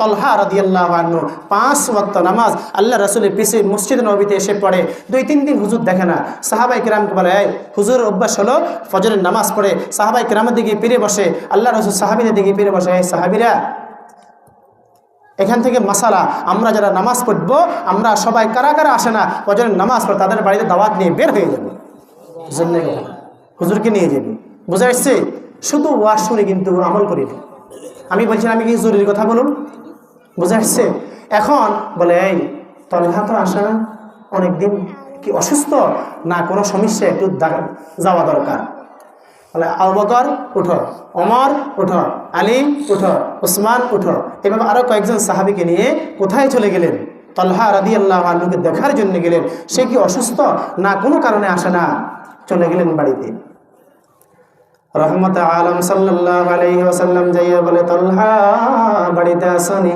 তলহা রাদিয়াল্লাহু আনহু, পাঁচ ওয়াক্ত নামাজ আল্লাহ রাসূলের পিছে মসজিদ নবীতে এসে পড়ে। দুই, তিন দিন হুজুর দেখে না। সাহাবাই কিরামকে বলে, এই, হুজুর অভ্যাস হলো ফজরের নামাজ পড়ে। সাহাবাই কিরামের দিকে ফিরে বসে আল্লাহ রসুল সাহাবিদের দিকে ফিরে বসে, এই সাহাবিরা, এখান থেকে মাসালা, আমরা যারা নামাজ পড়ব, আমরা সবাই কারা কারা আসে না, ফজরের নামাজ পড়ে, তাদের বাড়িতে দাওয়াত নিয়ে বের হয়ে যাবে। হুজুরকে নিয়ে যাবে। বোঝা যাচ্ছে? শুধু ওয়াশ শুনে কিন্তু আমল করিনি আমি বলছিলাম আমি কি জরুরি কথা বলুন? বুঝে আসছে এখন বলে, এই তলহা তো আসে না। অনেকদিন কি অসুস্থ? না, কোনো সমস্যা, একটু যাওয়া দরকার। বলে, আবু বকর, উঠো। অমর উঠো। আলী, উঠো। উসমান উঠো। এভাবে আরও কয়েকজন সাহাবিকে নিয়ে কোথায় চলে গেলেন? তলহা রাদি আল্লাহ আলুকে দেখার জন্য গেলেন। সে কি অসুস্থ? না, কোনো কারণে আসে না। চলে গেলেন বাড়িতে। রহমত আলম সাল্লাহ আলাইহি ওয়াসাল্লাম যাইয়া বলে, তলহা, বাড়িতে আসনি।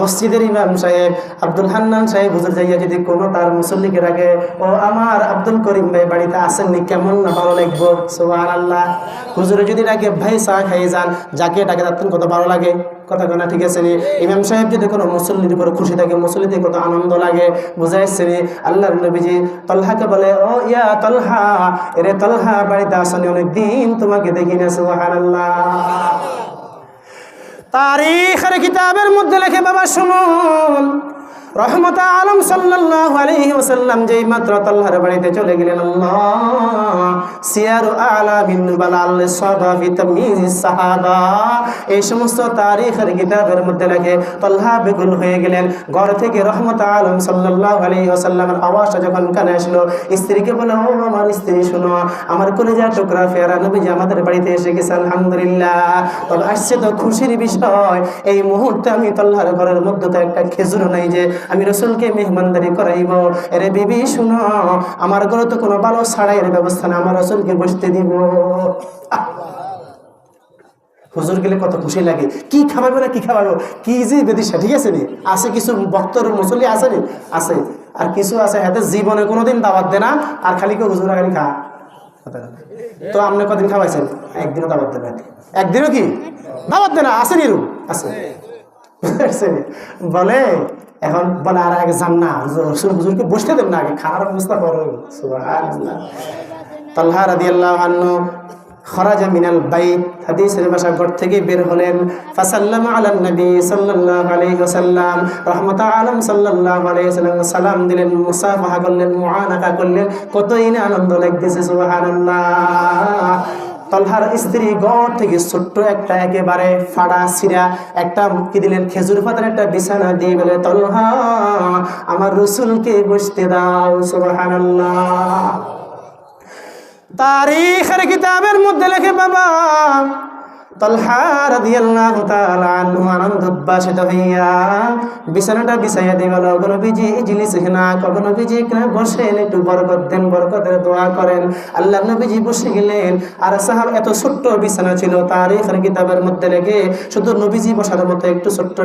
মসজিদের ইমাম সাহেব, আব্দুল হান্নান সাহেব হুজুর যাইয়া যদি কোনো তার মুসল্লিকে রাখে ও আমার আব্দুল করিম ভাই, বাড়িতে আসেননি কেমন না ভালো লাগবো? সুবহানাল্লাহ। হুজুরে যদি ডাকে, ভাই যান। যাকে ডাকে তার কত ভালো লাগে। কথা কেনা ঠিক আছে নি? ইমাম সাহেব যদি কোনো মুসল্লির উপর খুশি থাকে, মুসল্লিতে কত আনন্দ লাগে, বুঝাইছে নি? আল্লাহ নবীজি তলহাকে বলে, ও ইয়া তলহা, এরে তলহা, বাড়িতে আসনি অনেকদিন, তোমাকে দেখি না, সুবহানাল্লাহ। তারিখের কিতাবের মধ্যে লেখে, বাবা শুনুন। রহমত আলম সাল্লাহ আলহিম ওয়াসাল্লাম যেই মাত্র আল্লাহর বাড়িতে চলে গেলেন, আল্লাহ হয়ে গেলেন। ঘর থেকে রহমত কানে আসলো বলে আমার কলেজা টুকরা ফেরা নবীজি আমাদের বাড়িতে এসে গেছে, আলহামদুলিল্লাহ। আসছে তো খুশির বিষয়। এই মুহূর্তে আমি তল্লার ঘরের মধ্যে তো একটা খেজুর নাই যে আমি রসুলকে মেহমানদারি করাইব। এরে বিবি, শুনো, আমার ঘরে তো কোনো ভালো ছাড়াইয়ের ব্যবস্থা না আমার রসুলকে বসতে দিব। হুজুর গেলে কত খুশি লাগে। কি খাওয়াবো না কি খাওয়াবো কি যে বেদিসা ঠিক আছে নি? আছে কিছু ভক্তর মুসল্লি আছে নি? আছে। আর কিছু আছে এদের জীবনে কোনোদিন দাওয়াত দে না, আর খালি কেউ হুজুর খালি খা। তো আপনি কদিন খাওয়াইছেন? একদিনও দেন না। একদিনও কি? দাওয়াত দেন না আছে। নিরু আছে বলে, এখন বলে, আর আগে যান না, হুজুর। হুজুরকে বসতে দেব না, আগে খাওয়ার অবস্থা করো। তালহা রাদিয়াল্লাহু আনহু খরাজা মিনাল বাইত, হাদিসের ভাষা ঘর থেকে বের হলেন। ফাসাল্লামা আলান নবী সাল্লাল্লাহু আলাইহি ওয়াসাল্লাম, রহমত আলম সাল্লাল্লাহু আলাইহি ওয়াসাল্লাম, সালাম দিলেন, মুসাফাহা করলেন, মুআনাকা করলেন। কতই না আনন্দ লাগতেছে, সুবহানাল্লাহ। তলহার স্ত্রী গড় থেকে ছোট্ট একটা একেবারে ফাড়া সিরা, একটা কি দিলেন, খেজুর পাতার একটা বিছানা দিয়ে বলে, তলহা, আমার রসুলকে বসতে দাও, সুবহানাল্লাহ। তারিখের কিতাবের মধ্যে লেখে বাবা কিতাবের মধ্যে শুধু নবীজি বসার মতো একটু ছোট্ট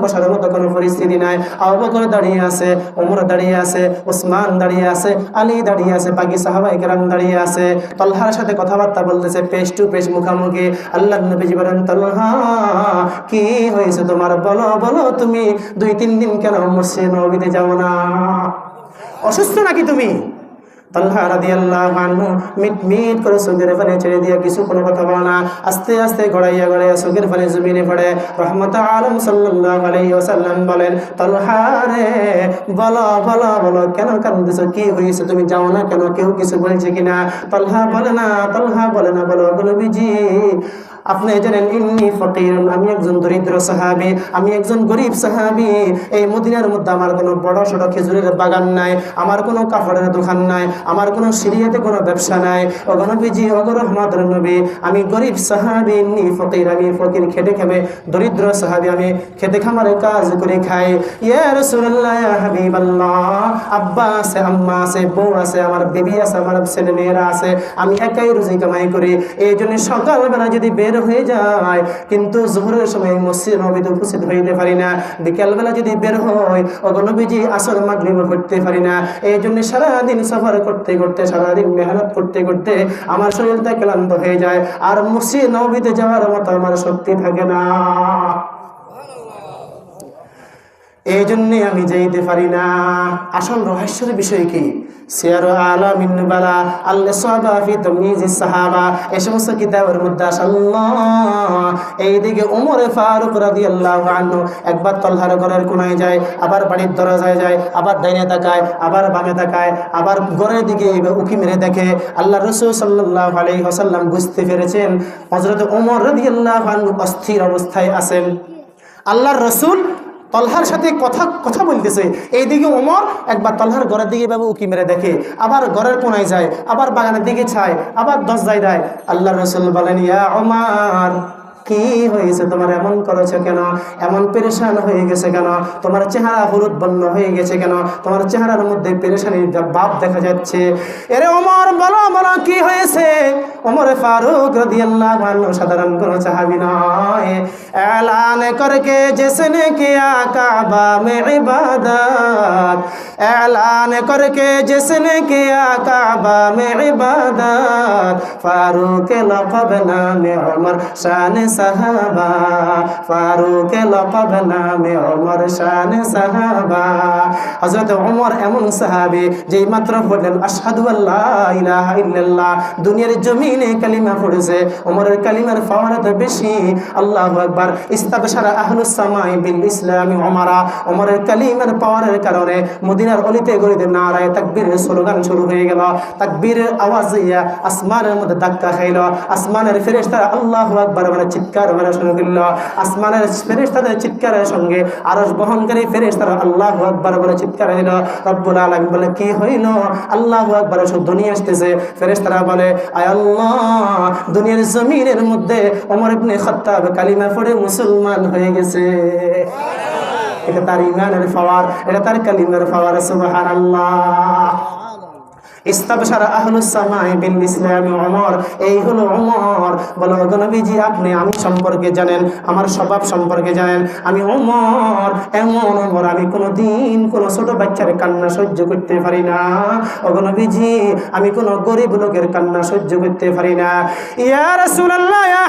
বসার মতো কোনো পরিস্থিতি নাই। আবু বকর দাঁড়িয়ে আছে ওমর দাঁড়িয়ে আছে ওসমান দাঁড়িয়ে আছে, আলী দাঁড়িয়ে আছে, বাকি সাহাবাই দাঁড়িয়ে আছে। তলহার সাথে কথাবার্তা বলতেছে পেশ টু পেশ মুখামুখি আল্লাহ নবীজি বলেন, তালহা, কি হয়েছে তোমার? বলো বলো তুমি, দুই, তিন দিন কেন মসজিদ নবীতে যাও না? অসুস্থ নাকি তুমি? তাল্হা রাদিয়াল্লাহু আনহু মিট মিট করে চোখের পানি ছেড়ে দিয়ে কিছু কোনো কথা বলে না। আস্তে আস্তে গড়াইয়া গড়াইয়া চোখের পানি জমিনে পড়ে। রহমত আলম সাল্লাল্লাহু আলাইহি ওয়াসাল্লাম বলেন তাল্হা রে, বলো বলো বলো, কেন কান্দিছো? কি হয়েছে? তুমি যাও না কেন? কেউ কিছু বলছে কিনা? তাল্হা বলে না তাল্হা বলে না, বলো নবীজি আপনি জানেন, ইন্নি ফকির আমি একজন দরিদ্র সাহাবি, আমি একজন গরিব সাহাবি। এই মদিনার মধ্যে আমার কোনো বড় সড়ো খেজুরের বাগান নাই, আমার কোনো কাপড়ের দোকান নাই, আমার কোনো সিরিয়াতে কোনো ব্যবসা নাই। অগনবীজি অগ রহমত নবী, আমি গরিব সাহাবি, ইন্নি ফকির, আমি ফকির খেটে খেবে দরিদ্র সাহাবি, আমি খেতে খামারে কাজ করে খাই। ইয়া রাসূলুল্লাহ আব্বা আছে, আম্মা আছে, বউ আছে, আমার বেবি আছে, আমার ছেলে মেয়েরা আছে, আমি একাই রুজি কামাই করি। এই জন্য সকালবেলা যদি বের হয়ে যায়। কিন্তু জোহরের সময় মসজিদ নবীতে উপস্থিত হইতে পারি না। বিকালবেলা যদি বের হয় অগণবীজি আসর মাগরিব করতে পারি না। এই জন্য সারাদিন সফর করতে করতে, সারাদিন মেহনত করতে করতে আমার শরীরটা ক্লান্ত হয়ে যায়। আর মসজিদ নবীতে যাওয়ার মতো আমার শক্তি থাকে না। এই জন্যে আমি যাইতে পারি না। আসল রহস্যের বিষয় কি? আল্লাহ এই সমস্ত এইদিকে আনহু একবার ঘরের যায়, আবার আবার আবার ঘরের দিকে উকি মেরে দেখে। আল্লাহ রসুল সাল্লাল্লাহু আলাইহি ওয়াসাল্লাম বুঝতে পেরেছেন, হযরত ওমর রাদিয়াল্লাহু আনহু অস্থির অবস্থায় আছেন। আল্লাহর রসুল তলহার সাথে কথা কথা বলতেছে। এইদিকে ওমর একবার তলহার ঘরের দিকে বাবু উকি মেরে দেখে, আবার ঘরের কোনায় যায়, আবার বাগানের দিকে ছায় আবার দশ যায় দেয়। আল্লাহ রসুল বলেন, ইয়া ওমার কি হয়েছে? তোমার এমন করেছে কেন? এমন পেরেশান হয়ে গেছে কেন? তোমার চেহারা হলুদ বন্য হয়ে গেছে কেন? তোমার চেহারার মধ্যে পেরেশানির বাপ দেখা যাচ্ছে। এরে অমর বলো বলো, কি হয়েছে? অমরে ফারুক রদিয়াল্লাহ সাধারণ কোনো চাহাবি নয়। এলান করকে জেসনে কে আকা বা اعلان کر کے جس نے کیا کعبہ میں عبادت فاروق لقب نام عمر شان صحابہ فاروق لقب نام عمر شان صحابہ এমন সাহাবি যেই মাত্র বললেন আসাদু আল্লাহ ইলাহা ইল্লাল্লাহ। দুনিয়ার জমিনে কালিমা পড়েছে, ওমরের কালিমার পাওয়ার তো বেশি। আল্লাহ একবার ইস্তাবসারা আহলুস সামাই বিল ইসলামি ওমারা ওমরের কালিমার পাওয়ারের কারণে মদিনা মদিনার অলিতে গলিতে নারায়ে তাকবীরের স্লোগান শুরু হয়ে গেল। তাকবীরের আওয়াজ ইয়া আসমানের মধ্যে ধাক্কা খাইল। আসমানের ফেরেশতারা আল্লাহু আকবার বলে চিৎকার মারা শুরু করল। আসমানের ফেরেশতাদের চিৎকারের সঙ্গে আরশ বহনকারী ফেরেশতারা আল্লাহু আকবার বলে চিৎকার দিল। রব্বুল আলামিন বলে, কি হইল? আল্লাহু আকবার সব দুনিয়া আসতেছে? ফেরেশতারা বলে, আয় আল্লাহ, দুনিয়ার জমিনের মধ্যে ওমর ইবনে খাত্তাব কালিমা পড়ে মুসলমান হয়ে গেছে। এটা তার ইমানের পাওয়ার এটা তার কালিমার পাওয়ার নবীজি, আপনি আমি সম্পর্কে জানেন, আমার স্বভাব সম্পর্কে জানেন। আমি ওমর এমন ওমর আমি কোনো দিন ছোট বাচ্চার কান্না সহ্য করতে পারি না। নবীজি, আমি কোনো গরিব লোকের কান্না সহ্য করতে পারি না। ইয়া রাসূলুল্লাহ, ইয়া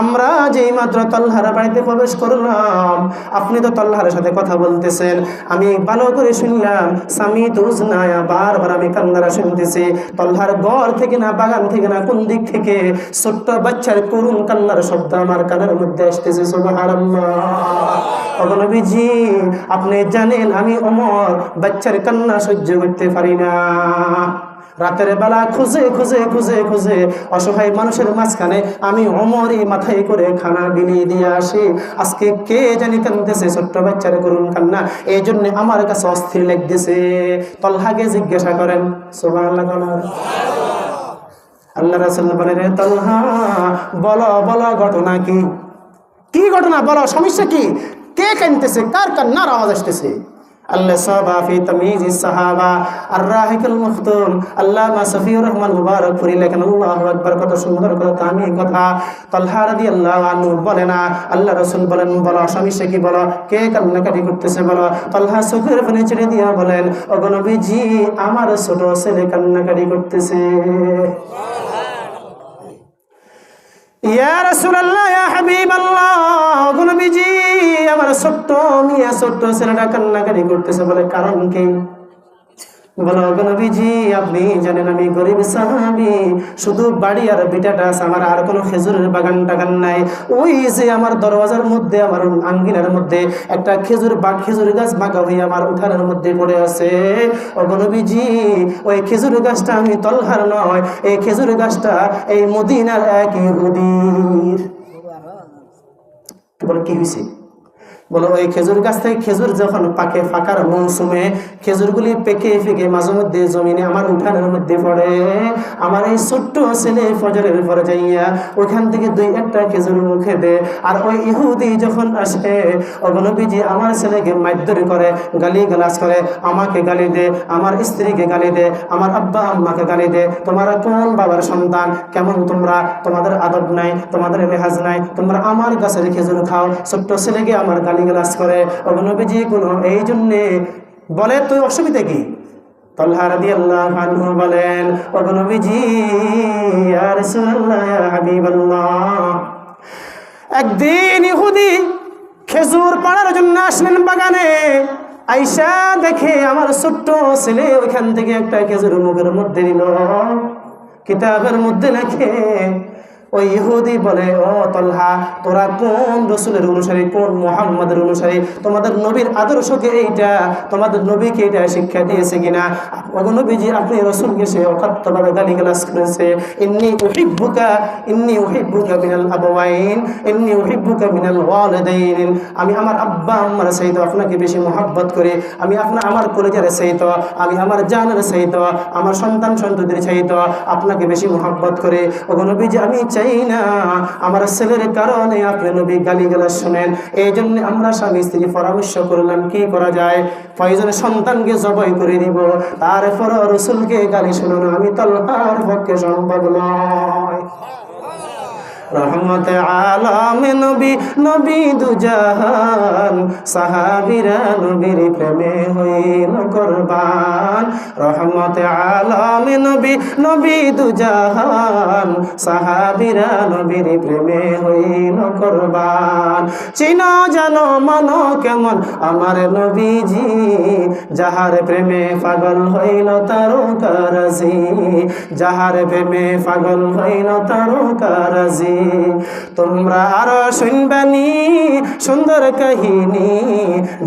আমরা যেই মাত্র তল্লাহার বাড়িতে প্রবেশ করলাম, আপনি তো তল্লাহারের সাথে কথা বলতেছেন। আমি ভালো করে শুনলাম, স্বামী তুজ নায়া বারবার আমি কান্নারা শুনতেছি। তল্লাহার ঘর থেকে না, বাগান থেকে না, কোন দিক থেকে? ছোট্ট বাচ্চার করুণ কান্নার শব্দ আমার কানের মধ্যে আসতেছে নবীজি, আপনি জানেন আমি অমর, বাচ্চার কান্না সহ্য করতে পারি না। রাতের বেলা খুঁজে খুঁজে খুঁজে খুঁজে অসহায় মানুষের মাঝখানে আমি অমরই মাথায় করে খানা বিলিয়ে দিয়ে আসি। আজকে কে জানি কানতেছে ছোট্ট বাচ্চারে করুন কান্না এই জন্য আমার কাছে অস্থির লাগতেছে। তল্হাকে জিজ্ঞাসা করেন আল্লাহ রে তল্হা, বলো বলো, ঘটনা কি? কি ঘটনা? বলো, সমস্যা কি? কে কানতেছে কার কান্নার আওয়াজ আসতেছে? আল্লাহ সাহাবা ফি তামিজ সাহাবা। আর রাহিকুল মুখতুম। আল্লামা সফিউর রহমান মুবারক লেখেন আল্লাহু আকবার কত সুন্দর কথা আমি কথা। তালহা রাদিয়াল্লাহু আনহু বলে না আল্লাহ রাসূল বলেন বলো সমস্যা কি বলো কে কান্নাকাটি করতেছে বলো। তালহা চোখের পানি ছেড়ে দিয়া বলেন ওগো নবীজি আমার ছোট ছেলে কান্নাকাটি করতেছে। ইয়া রাসূলুল্লাহ ইয়া হাবিবাল্লাহ ওগো নবীজি আমার ছোট্ট মিয়া, ছোট্ট ছেলেটা কান্নাকাটি করতেছে বলে কারণ কি? আপনি জানেন আমি গরিব শুধু বাড়ি আর আমার আর কোনো খেজুরের বাগান টাগান নাই। ওই যে মধ্যে, আমার মধ্যে একটা খেজুর বা গাছ মধ্যে পড়ে আছে। ওই খেজুর গাছটা আমি তলহার নয়, এই খেজুর গাছটা এই মদিনার এক বলে, কি হয়েছে বলো ওই খেজুর গাছ থেকে খেজুর যখন পাকে, ফাঁকার মৌসুমে, খেজুরগুলি পেকে ফেকে মাঝে মধ্যে জমিনে আমার উঠানের মধ্যে পড়ে। আমার এই ছোট্ট ছেলে ফজরের পরে যাইয়া ওইখান থেকে দুই একটা খেজুর মুখে দে আর ওই ইহুদি যখন আসে অগনবীজি আমার ছেলেকে মারধর করে গালি গালাজ করে, আমাকে গালি দে, আমার স্ত্রীকে গালি দে, আমার আব্বা আম্মাকে গালি দে, তোমরা কোন বাবার সন্তান? কেমন তোমরা? তোমাদের আদব নাই, তোমাদের রেহাজ নাই, তোমরা আমার গাছের খেজুর খাও, ছোট্ট ছেলেকে আমার গালি গালাজ করে। অগনবীজি কোনো এই জন্যে বলে, তুই অসুবিধা কি? একদিন ইহুদি খেজুর পাড়ার জন্য আসলেন বাগানে। আইসা দেখে আমার ছোট্ট ছেলে ওইখান থেকে একটা খেজুর মুখের মধ্যে দিল কিতাবের মধ্যে লেখে ওই ইহুদি বলে, ও তলহা, তোরা কোন রসুলের অনুসারী, কোন মোহাম্মদের অনুসারী? তোমাদের নবীর আদর্শকে এইটা, তোমাদের নবীকে এটা শিক্ষা দিয়েছে কিনা? নবীজি, আপনি রসুলকে সে অকথ্যভাবে গালি গালাস করেছে। ইন্নি উহিব্বুকা ইন্নি উহিব্বুকা মিনাল আবওয়াইন, ইন্নি উহিব্বুকা মিনাল ওয়ালিদাইন। আমি আমার আব্বা আম্মার সহিত আপনাকে বেশি মোহাব্বত করি। আমি আপনার আমার কলেজের সহিত আমি আমার জানের সহিত আমার সন্তান সন্ততির সহিত আপনাকে বেশি মোহাব্বত করে। ওগো নবীজি, আমি চাই না। আমার ছেলের কারণে আপনি নবী গালি গালা শুনেন। এই জন্য আমরা স্বামী স্ত্রী পরামর্শ করলাম, কি করা যায়? প্রয়োজনে সন্তানকে জবাই করে দিব? তারপর রসুলকে গালি শুনানো আমি তলহার পক্ষে সম্ভব নয়। রহমত আলম নবী নবী দুজাহান, সাহাবিরা নবীর প্রেমে হইল কোরবান। রহমত আলম নবী নবী দুজাহান, সাহাবিরা নবীর প্রেমে হইল কোরবান। চিন জানো মানো কেমন আমার নবীজি, যাহার প্রেমে পাগল হইল তারো কারাজি, যাহার প্রেমে পাগল হইল তারো কারাজি। তোমরা আরও শুনবানি সুন্দর কাহিনী।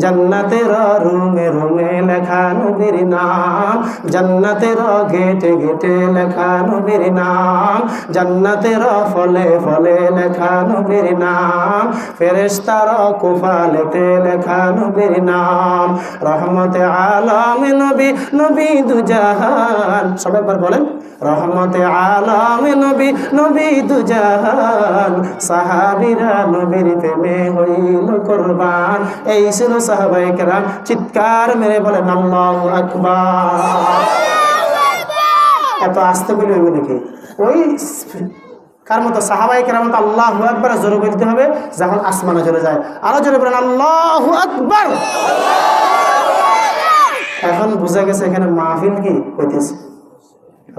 জান্নাতের রুমে রুমে লেখা নবীর নাম। জান্নাতের গেটে গেটে লেখা নবীর নাম। জান্নাতের ফলে ফলে লেখা নবীর নাম। ফেরেস্তার কুফালেতে লেখা নবীর নাম। রহমতে আলম নবী নবী দুজাহান। সবাই বলেন, রহমতে আলম নবী নবী দুজাহান। নবীর প্রেমে হইল এই ছিল সাহাবাই কেরাম চিৎকার মেরে বলেন, আল্লাহু আকবার। এত আসতে বলে হইব নাকি? ওই কার মতো? সাহাবাই কেরাম মতো আল্লাহ আকবার জোরে বলতে হবে, যখন আসমানে চলে যায়। আরও জোরে বলেন, আল্লাহ আকবার। এখন বোঝা গেছে এখানে মাহফিল কি? হইতেছে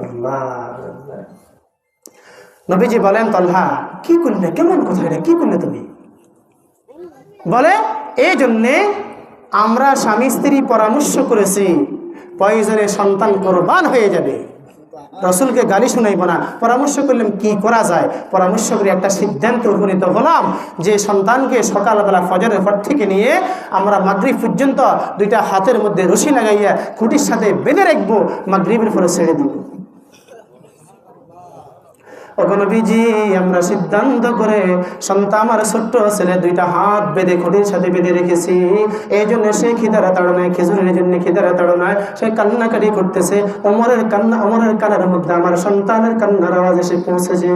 আল্লাহ। নবীজি বলেন, তলহা, কি করলে? কেমন কথা এটা? কি করলে তুমি? বলে, এই জন্যে আমরা স্বামী স্ত্রী পরামর্শ করেছি, প্রয়োজনে সন্তান কোরবান হয়ে যাবে। রসুলকে গালি শুনাইব না। পরামর্শ করলাম, কি করা যায়? পরামর্শ করে একটা সিদ্ধান্তে উপনীত হলাম যে সন্তানকে সকালবেলা ফজরের পর থেকে নিয়ে আমরা মাগরিব পর্যন্ত দুইটা হাতের মধ্যে রশি লাগাইয়া খুঁটির সাথে বেঁধে রাখব, মাগরিবের পরে ছেড়ে দিব। অগনবীজি আমরা সিদ্ধান্ত করে সন্তান আমার ছোট্ট ছেলে দুইটা হাত বেঁধে খুঁটির সাথে বেঁধে রেখেছি। এই জন্য সে খিদারা তাড়নায়, খেজুরের জন্য খিদারা তাড়নায় সে কান্নাকাটি করতেছে। অমরের কান্না অমরের কানের মধ্যে আমার সন্তানের কান্নার আওয়াজ এসে পৌঁছেছে।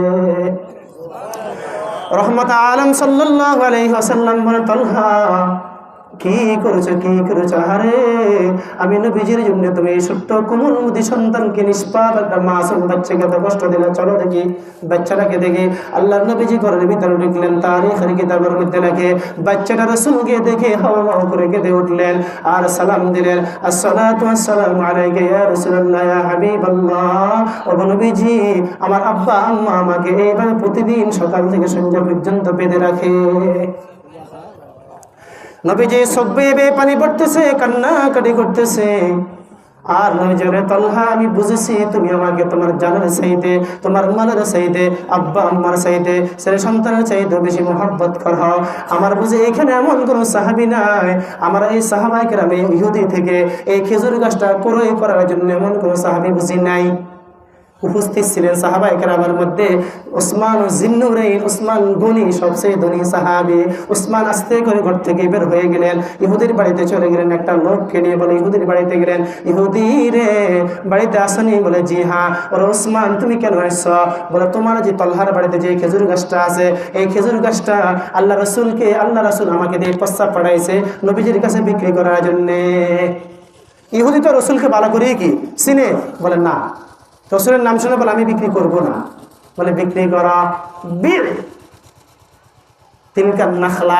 রহমত আলম সাল্লাহ আলাইহাসাল্লাম বলে তলহা কি কি আমি নবীজির জন্য তুমি কোমল মুদি সন্তানকে একটা বাচ্চাকে কষ্ট দিলে, চলো দেখি, বাচ্চাটাকে দেখি। আল্লাহ নবীজি ঘরের ভিতরে ঢুকলেন কিতাবের মধ্যে লেখে দেখে হাওয়া হাওয়া করে কেঁদে উঠলেন আর সালাম দিলেন। আসসালাতু আসসালামু আলাইকা ইয়া রাসূলুল্লাহ ও নবীজি, আমার আব্বা, আম্মা আমাকে এইভাবে প্রতিদিন সকাল থেকে সন্ধ্যা পর্যন্ত বেঁধে রাখে। নবীজি চোখ পানি পড়তেছে কান্নাকাটি করতেছে। আর নজরে তলহা আমি বুঝেছি, তুমি আমাকে তোমার জানের চাইতে, তোমার মালের চাইতে, আব্বা আম্মার চাইতে, ছেলে সন্তানের চাইতে বেশি মোহাব্বত কর। আমার বুঝে এখানে এমন কোনো সাহাবি নাই। আমার এই সাহাবাইকে আমি ইহুদি থেকে এই খেজুর গাছটা ক্রয় করার জন্য এমন কোনো সাহাবি বুঝি নাই। উপস্থিত ছিলেন সাহাবা একরামের মধ্যে। ওসমান ও জিন্নুরাইন ওসমান গনি সবচেয়ে ধনী সাহাবি। ওসমান আস্তে করে ঘর থেকে বের হয়ে গেলেন। ইহুদির বাড়িতে চলে গেলেন একটা লোককে নিয়ে বলে, ইহুদির বাড়িতে গেলেন? ইহুদি রে, বাড়িতে আসনি? বলে, জি হ্যাঁ। ওরা ওসমান, তুমি কেন এসছ? বলে, তোমার যে তলহার বাড়িতে যে খেজুর গাছটা আছে, এই খেজুর গাছটা আল্লাহ রসুলকে, আল্লাহ রসুল আমাকে দিয়ে প্রস্তাব পাঠাইছে নবীজির কাছে বিক্রি করার জন্যে। ইহুদি তো রসুলকে ভালো করেই কি? চিনে? বলে, না। রসুলের নাম শুনে বলে আমি বিক্রি করব না। বলে বিক্রি করা বীর। তিনকার নাখলা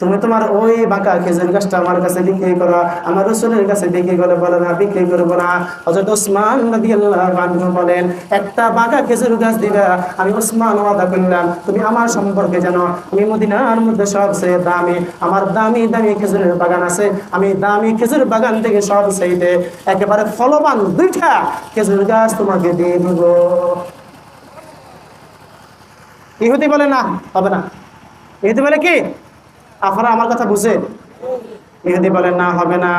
তুমি তোমার ওই বাঁকা খেজুর গাছটা আমার কাছে বিক্রি করো, আমার রসুলের কাছে বিক্রি করে, বলে না, বিক্রি করব না। হজরত ওসমান বলেন, একটা বাঁকা খেজুর গাছ দিবা, আমি ওসমান ওয়াদা করলাম, তুমি আমার সম্পর্কে জানো, আমি মদিনার মধ্যে সবচেয়ে দামি, আমার দামি দামি খেজুরের বাগান আছে, আমি দামি খেজুর বাগান থেকে সব সেইতে একেবারে ফলবান দুইটা খেজুর গাছ তোমাকে দিয়ে দিব। ইহুদি বলে না, হবে না। ইহুদি বলে কি? আপনারা আমার কথা বুঝে মেহেদি বলেন, না, হবে না।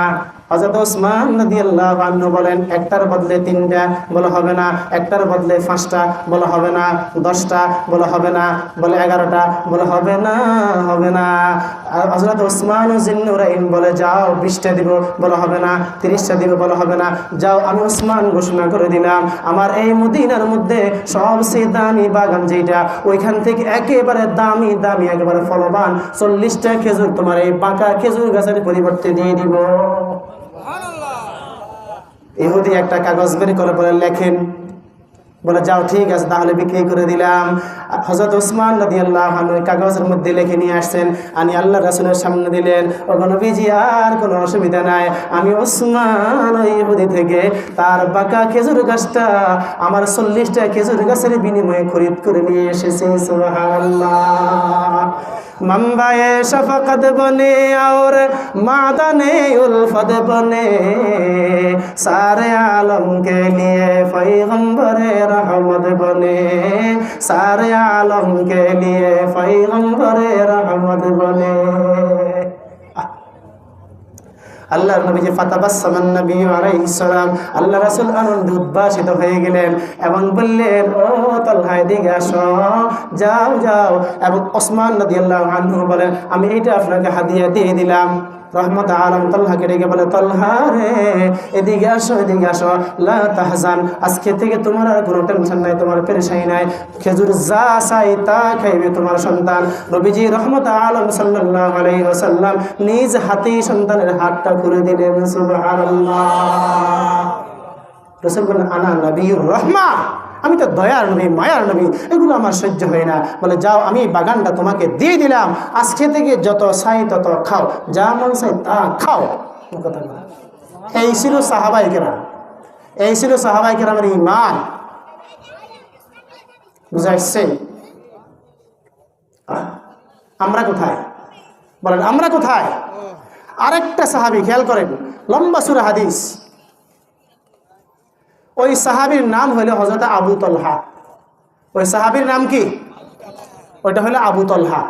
হজরত ওসমান নদী আল্লাহ বলেন, একটার বদলে তিনটা বলে হবে না, একটার বদলে পাঁচটা বলা হবে না, দশটা বলা হবে না, বলে এগারোটা বলে হবে না হবে না। হজরত ওসমান জিন্নুরাইন বলে যাও বিশটা দিব বলে হবে না তিরিশটা দিব বলে হবে না। যাও আমি ওসমান ঘোষণা করে দিলাম। আমার এই মদিনার মধ্যে সবচেয়ে দামি বাগান যেটা ওইখান থেকে একেবারে দামি দামি একেবারে ফলবান চল্লিশটা খেজুর তোমার এই বাঁকা খেজুর গাছের পরিবর্তে দিয়ে দিব। ইহুদি একটা কাগজ বের করে বলে লেখেন বলে, যাও, ঠিক আছে, তাহলে বিক্রি করে দিলাম। হজরত উসমান নদী আল্লাহ কাগজের মধ্যে লিখে নিয়ে আসছেন আমি আল্লাহ রসুলের সামনে দিলেন। ও নবীজি, আর কোনো অসুবিধা নাই। আমি উসমান ইহুদি থেকে, তার বাঁকা খেজুর গাছটা আমার চল্লিশটা খেজুর গাছের বিনিময়ে খরিদ করে নিয়ে এসেছি মাম্বায়ে শফকত বনে আর মাদানে উলফত বনে, সারে আলম নিয়ে ফৈগম্বরের রহমত বনে। সারে আলমকে নিয়ে লিয়ে পয়গম্বরে রহমত বনে। আল্লাহর নবী যে নবী আলাইহিস সালাম, আল্লাহ রাসূল আনন্দ উদ্ভাসিত হয়ে গেলেন এবং বললেন, ও যাও যাও। এবং ওসমান রাদিয়াল্লাহু আনহু বলেন, আমি এটা আপনাকে হাদিয়া দিয়ে দিলাম। রহমত আলম তল্লাহকে ডেকে বলে তল্হা রে, এদিকে আসো এদিকে আসো। লা আজকে থেকে তোমার আর কোনো টেনশন নাই, তোমার পেরেশানি নাই। খেজুর যা চাই তা খাইবে তোমার সন্তান। নবীজি রহমত আলম সাল্লাল্লাহু আলাইহি ওয়াসাল্লাম নিজ হাতেই সন্তানের হাতটা করে দিলেন রসুল আনা নবীর রহমা। আমি তো দয়ার নবী, মায়ার নবী, এগুলো আমার সহ্য হয় না। বলে, যাও, আমি বাগানটা তোমাকে দিয়ে দিলাম। আজকে থেকে যত চাই তত খাও। যা মন চাই তা খাও। কথা। এই ছিল সাহাবাই কেরাম। এই ছিল সাহাবাই কেরামের ইমান বুঝা এসছে আমরা কোথায়? বলেন, আমরা কোথায়? আরেকটা সাহাবি, খেয়াল করেন, লম্বা সুরা হাদিস। ওই সাহাবির নাম হলো হজরত আবু তলহা। ওই সাহাবির নাম কি? ওইটা হলো আবু তলহা।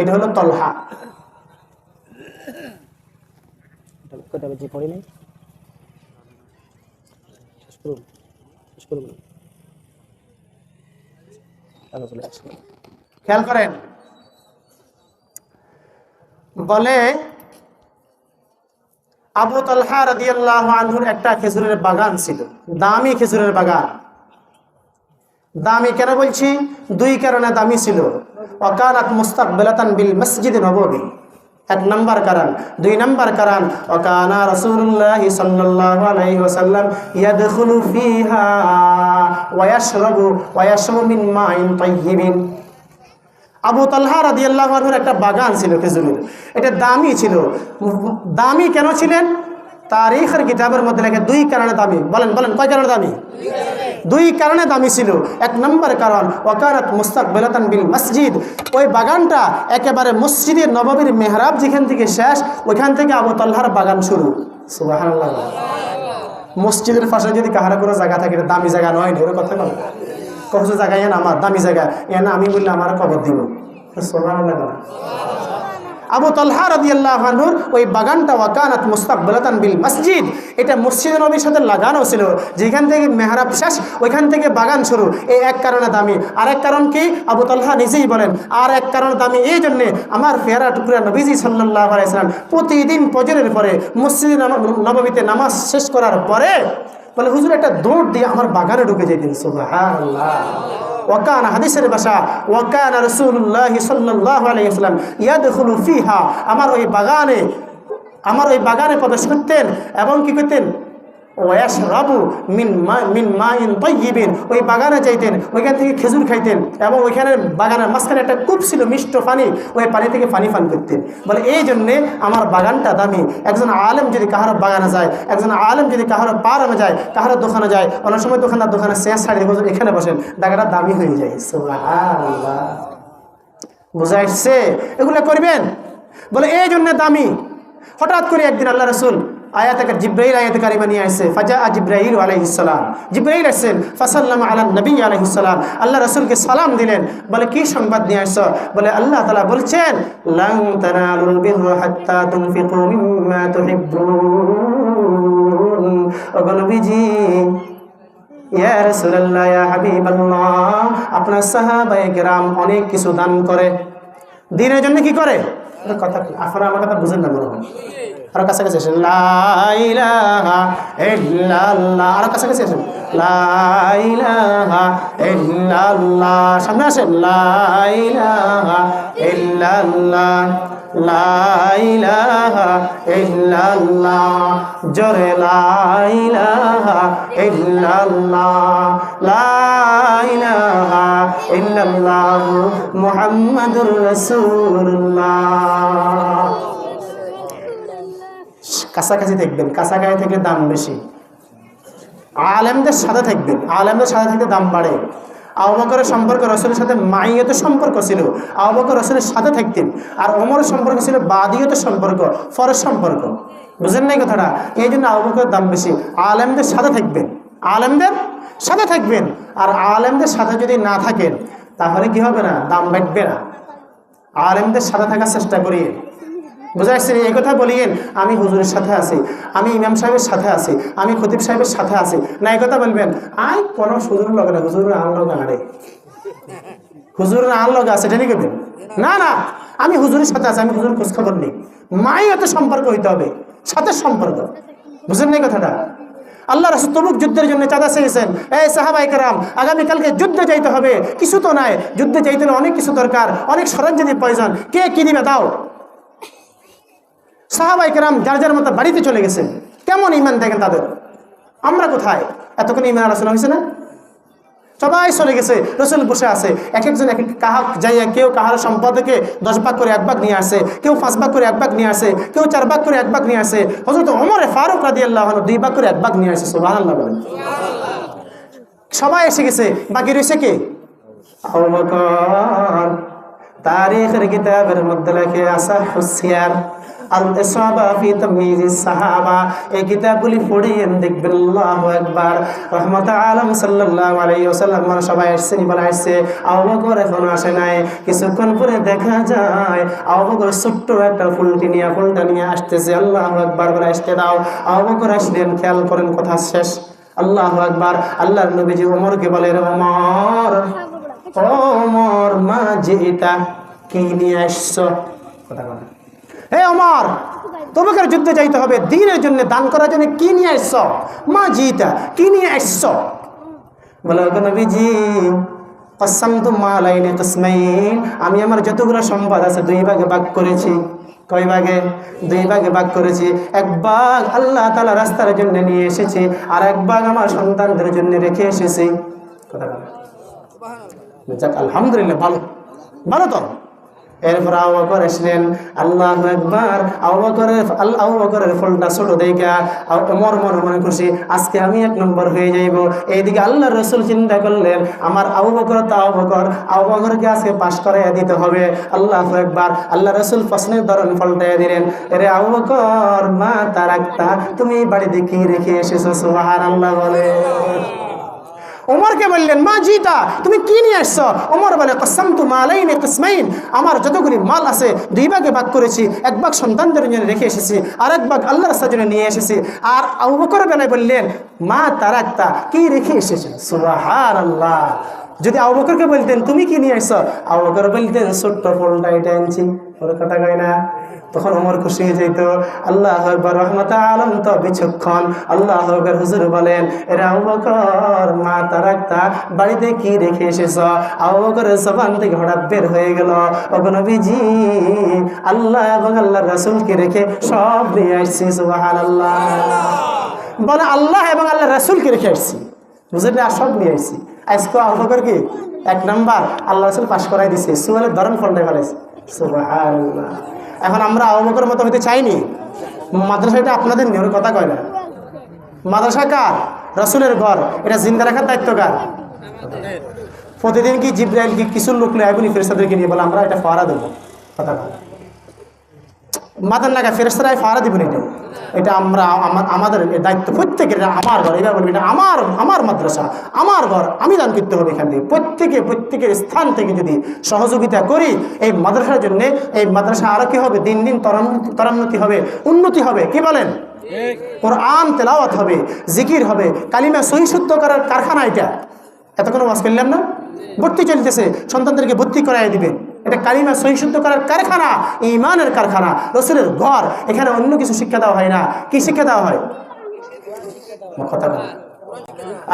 এটা হলো তলহা। কয়টা বেজে পড়ি নাই? শেষ করুন শেষ করুন। তাহলে চলে আসুন। খেয়াল করেন। বলে আবু তালহা রাদিয়াল্লাহু আনহুর একটা খেজুরের বাগান ছিল। দামি খেজুরের বাগান। দামি কেন বলছি? দুই কারণে দামি ছিল। অকানাত মুস্তাক মুস্তাকবিলাতান বিল মসজিদ নববী। এক নম্বর কারণ। দুই নম্বর কারণ ওয়াকানা রাসূলুল্লাহ সাল্লাল্লাহু আলাইহি ওয়াসাল্লাম ইয়াদখুলু ফিহা ওয়া ইয়াশরাবু ওয়া ইয়াশরাবু মিন মাইন আবু তালহা রাদিয়াল্লাহু আনহুর একটা বাগান ছিল খেজুরের। এটা দামি ছিল। দামি কেন ছিলেন? তারিখের কিতাবের মধ্যে লেখে, দুই কারণে দামি। বলেন বলেন, কয় কারণে দামি? দুই কারণে দামি ছিল। এক নম্বর কারণ, ওয়াকারাত মুস্তাক বেলাতান বিল মসজিদ। ওই বাগানটা একেবারে মসজিদের নবাবীর মেহরাব যেখান থেকে শেষ, ওইখান থেকে আবু তাল্লাহার বাগান শুরু। মসজিদের পাশে যদি কাহারা কোনো জায়গা থাকে দামি জায়গা নয় এর কথা বলে কত জায়গা এন আমার দামি জায়গা, এন আমি বললে আমার কবর দিব। আবু তলহা রাদি আল্লাহানুর ওই বাগানটা, ওয়াকানাত মুস্তাকবলাতান বিল মসজিদ, এটা মসজিদ নবীর সাথে লাগানো ছিল। যেখান থেকে মেহরাব শেষ, ওইখান থেকে বাগান শুরু। এই এক কারণে দামি। আর এক কারণ কি? আবু তলহা নিজেই বলেন, আর এক কারণ দামি, এই জন্যে আমার ফেরা টুকরা নবীজি সাল্লাহ আলাইসলাম প্রতিদিন ফজরের পরে মসজিদ নবমীতে নামাজ শেষ করার পরে বলে, হুজুর, একটা দৌড় দিয়ে আমার বাগানে ঢুকে যেতেন ওয়াকান হাদিসের বাসা ওয়াকান রসুল্লাহ সাল্লাহ আলাইসালাম ইয়াদখুলু ফিহা। আমার ওই বাগানে, আমার ওই বাগানে প্রবেশ করতেন এবং কি করতেন? ওয়াস রাবু মিন মা মিন মা ইন তৈবিন ওই বাগানে যাইতেন, ওইখান থেকে খেজুর খাইতেন এবং ওইখানে বাগানের মাঝখানে একটা কূপ ছিল মিষ্ট পানি, ওই পানি থেকে পানি পান করতেন। বলে, এই জন্যে আমার বাগানটা দামি। একজন আলেম যদি কাহারো বাগানে যায়, একজন আলেম যদি কাহারো পারামে যায়, কাহারো দোকানে যায়, অনেক সময় দোকানদার দোকানে শেষ ছাড়ি বছর এখানে বসেন জায়গাটা দামি হয়ে যায়। বুঝা এগুলো করবেন? বলে, এই জন্য দামি। হঠাৎ করে একদিন আল্লাহ রসুল আয়াত জিব্রাইল আয়াত কারিমা নিয়ে আসছে। ফাজা জিব্রাহিল আলাইহিসালাম জিব্রাহিল আসছেন, ফাসাল্লাম আলা নবী আলাইহিসালাম আল্লাহ রসুলকে সালাম দিলেন। বলে, কি সংবাদ নিয়ে আসছো? বলে, আল্লাহ তালা বলছেন লাং তানালুল বিররা হাত্তা তুনফিকু মিম্মা তুহিব্বুন। ওগো নবীজি রাসূলুল্লাহ হাবিবাল্লাহ, আপনার সাহাবায়ে কেরাম অনেক কিছু দান করে। দিনের জন্য কি করে? কথা কি? আপনারা আমার কথা বুঝেন না মনে হয়। আরও কাছাকাছি আসেন। লাইলাহা ইল্লাল্লাহ। আরও কাছাকাছি আসেন। লাইলাহা ইল্লাল্লাহ। সামনে আসেন। লাইলাহা ইল্লাল্লাহ। লাইলাহা ইল্লাল্লাহ কাছাকাছি থাকবেন, কাছাকাছি থেকে দাম বেশি। আলেমদের সাথে থাকবেন, আলেমদের সাথে থাকলে দাম বাড়ে। আবকরের সম্পর্ক রসুলের সাথে মাইয়ত সম্পর্ক ছিল। আবকর রসুলের সাথে থাকতেন। আর অমরের সম্পর্ক ছিল বাদিয়ত সম্পর্ক, ফরের সম্পর্ক। বুঝেন নাই কথাটা? এই জন্য আবকরের দাম বেশি। আলেমদের সাথে থাকবেন। আলেমদের সাথে থাকবেন। আর আলেমদের সাথে যদি না থাকেন, তাহলে কি হবে না? দাম বাড়বে না। আলেমদের সাথে থাকার চেষ্টা করি বুঝা আসছে এই কথা বলিয়েন, আমি হুজুরের সাথে আছি, আমি ইমাম সাহেবের সাথে আছি, আমি খতিব সাহেবের সাথে আছি। না, এই কথা বলবেন। আই, কোনো হুজুর লগে না হুজুর আন লগে আরে হুজুর আন লগে আছে, এটা নিয়ে না না, আমি হুজুরের সাথে আছি, আমি হুজুর খোঁজখবর নেই। মাই এত সম্পর্ক হইতে হবে, সাথে সম্পর্ক। বুঝেন না কথাটা? আল্লাহ রসুল তবুক যুদ্ধের জন্য চাঁদা চেয়েছেন। এই সাহাবাই কারাম আগামীকালকে যুদ্ধে যাইতে হবে। কিছু তো নাই, যুদ্ধে যাইতে অনেক কিছু দরকার, অনেক সরঞ্জামি প্রয়োজন। কে কি দিবে দাও সাহাবাই কেরাম যার যার মতো বাড়িতে চলে গেছেন কেমন ইমান দেখেন তাদের? আমরা কোথায়? এতক্ষণ ইমান আলোচনা হয়েছে না? সবাই চলে গেছে, রসুল বসে আছে। এক একজন, এক এক কাহা যাইয়া কেউ কাহার সম্পদকে দশ ভাগ করে এক ভাগ নিয়ে আসে, কেউ পাঁচ ভাগ করে এক ভাগ নিয়ে আসে, কেউ চার ভাগ করে এক ভাগ নিয়ে আসে। হজরত অমরে ফারুক রাদি আল্লাহ দুই ভাগ করে এক ভাগ নিয়ে আসে সোহান আল্লাহ বলেন। সবাই এসে গেছে, বাকি রয়েছে কে? তারিখের কিতাবের মধ্যে লেখে আসা হুসিয়ার আল্লাহু মানে বলে নাই। কিছুক্ষণ পরে দেখা যায় ছোট্ট একটা ফুলটি নিয়ে, ফুলটা নিয়ে আসতেছে। আল্লাহু আকবার, বলে, আসতে দাও। আবু বকর আসলেন, খেয়াল করেন, কথা শেষ। আল্লাহু আকবার, আল্লাহর নবীজি ওমরকে বলেন ওমর ওমর মা জিতা কি নিয়ে আসছো কথা বলেন হে অমর, তোমাকে যুদ্ধে যাইতে হবে, দিনের জন্য দান করার জন্য কি নিয়ে আসছ মা জিতা কি নিয়ে আসছ বলে নবীজি কসম তো মা লাইনে কসমাইন আমি আমার যতগুলো সম্পদ আছে দুই ভাগে ভাগ করেছি। কয় ভাগে? দুই ভাগে ভাগ করেছি। এক ভাগ আল্লাহ তালা রাস্তার জন্য নিয়ে এসেছি, আর এক ভাগ আমার সন্তানদের জন্য রেখে এসেছি। কথা বলে। যাক, আলহামদুলিল্লাহ, ভালো। ভালো তো? এরপর আল্লাহ একবার ফলটা ছোট দেখা মর মনে খুশি আজকে আমি এক নম্বর হয়ে যাইব। এইদিকে আল্লাহ রসুল চিন্তা করলেন, আমার তো আজকে পাশ করাইয়া দিতে হবে। আল্লাহ একবার আল্লাহ রসুল প্রশ্নের ধরন দিলেন, এরে আবু বকর, মা তার একটা তুমি বাড়িতে কি রেখে এসেছ? সুবাহান আল্লাহ বলে। ওমরকে বললেন, মা জিতা, তুমি কি নিয়ে আসছো? ওমর বলে কসম তু মালাইনে কসমাইন, আমার যতগুলি মাল আছে দুই ভাগে ভাগ করেছি, এক ভাগ সন্তানদের জন্য রেখে এসেছি, আর এক ভাগ আল্লাহ রাস্তার জন্য নিয়ে এসেছি। আর আবু বেলায় বললেন, মা তারাক্তা, কি রেখে এসেছে? সুবাহ আল্লাহ যদি আবু বকরকে বলতেন, তুমি কি নিয়ে আসছো আবু বকর বলতেন, ছোট্ট ফলটা এটা আনছি ওর কথা কয় না। তখন ওমর খুশি হয়ে যেত আল্লাহ রহমত আলম তো বিচক্ষণ। আল্লাহ হুজুর বলেন, এরা আবু বকর, মা তারাক্তা বাড়িতে কি রেখে এসেছ? আবু বকরের জবান থেকে হঠাৎ বের হয়ে গেল। অগনবীজি আল্লাহ এবং আল্লাহ রাসূলকে রেখে সব নিয়ে আসছি সুবাহান আল্লাহ বলে, আল্লাহ এবং আল্লাহ রসুলকে রেখে আসছি? বুঝলি আর সব নিয়ে আসছি। আজকে আবু বকর কি? এক নাম্বার আল্লাহ রাসূল পাশ করাই দিছে। সুয়ালের ধরন ফলটাই ফেলাইছে। এখন আমরা আবু মতো হতে চাইনি। মাদ্রাসা এটা আপনাদের নিয়মের কথা কয় না। মাদ্রাসা কার? রসুলের ঘর। এটা জিন্দা রাখার দায়িত্ব কার? প্রতিদিন কি জিব্রাইল কি কিছু লোক নিয়ে ফেরেস্তাদেরকে নিয়ে বলে, আমরা এটা ফারা দেবো। কথা মাথার নাগা ফেরেস্তারাই ফারা দিবেন এটা। এটা আমরা আমাদের দায়িত্ব। প্রত্যেকের এটা আমার ঘর। এবার বলবি এটা আমার আমার মাদ্রাসা, আমার ঘর। আমি দান করতে হবে এখান থেকে প্রত্যেকে, প্রত্যেকের স্থান থেকে যদি সহযোগিতা করি, এই মাদ্রাসার জন্য, এই মাদ্রাসা আরও কি হবে? দিন দিন ত্বরান্নতি হবে, উন্নতি হবে। কি বলেন? কোরআন তেলাওয়াত হবে, জিকির হবে। কালিমা সহি শুদ্ধ করার কারখানা এটা। এতক্ষণ ওয়াজ করলাম না? ভর্তি চলতেছে। সন্তানদেরকে ভর্তি করাই দিবেন। এটা কালিমা সহি শুদ্ধ করার কারখানা ইমানের কারখানা, রসুলের ঘর, এখানে অন্য কিছু শিক্ষা দেওয়া হয় না। কি শিক্ষা দেওয়া হয়? কথা।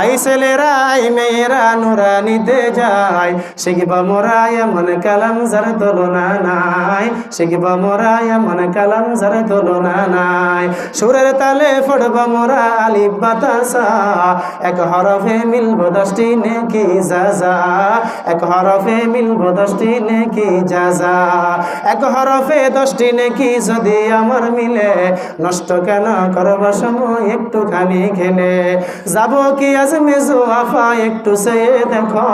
আই ছেলেরা, আই মেয়েরা নুরানিতে যায়। শিখবা মোরা এমন কালাম যার তুলনা নাই। শিখবা মোরা এমন কালাম যার তুলনা নাই। সুরের তালে ফড়বা মোরা আলিফ বাতাসা। এক হরফে মিলব দশটি নেকি যাজা। এক হরফে মিলব দশটি নেকি যাজা। এক হরফে দশটি নেকি যদি আমার মিলে, নষ্ট কেন করব সময় একটুখানি খেলে? যাব কি আজ মেজো আফা, একটু সে দেখো।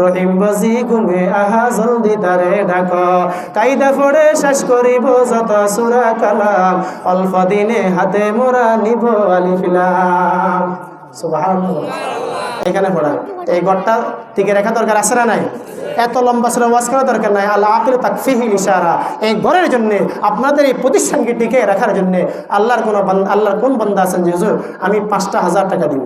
রহিম বাজি ঘুমে, আহা জলদি তারে ডাকো। কাইদা পড়ে শেষ করিব যত সুরা কালাম। অল্প দিনে হাতে মোরা নিব আলি ফিলাম সুবহানাল্লাহ। এখানে পড়া। এই গড়টা টিকে রেখা দরকার আছে না নাই? এত লম্বা সুরা ওয়াজ করা দরকার নাই। আল্লাহ আকিল তাকফিহি ইশারা। এই ঘরের জন্য, আপনাদের এই প্রতিষ্ঠানকে টিকে রাখার জন্য আল্লাহর কোনো আল্লাহর কোন বন্ধা আছেন যে, হুজুর, আমি পাঁচটা হাজার টাকা দিব।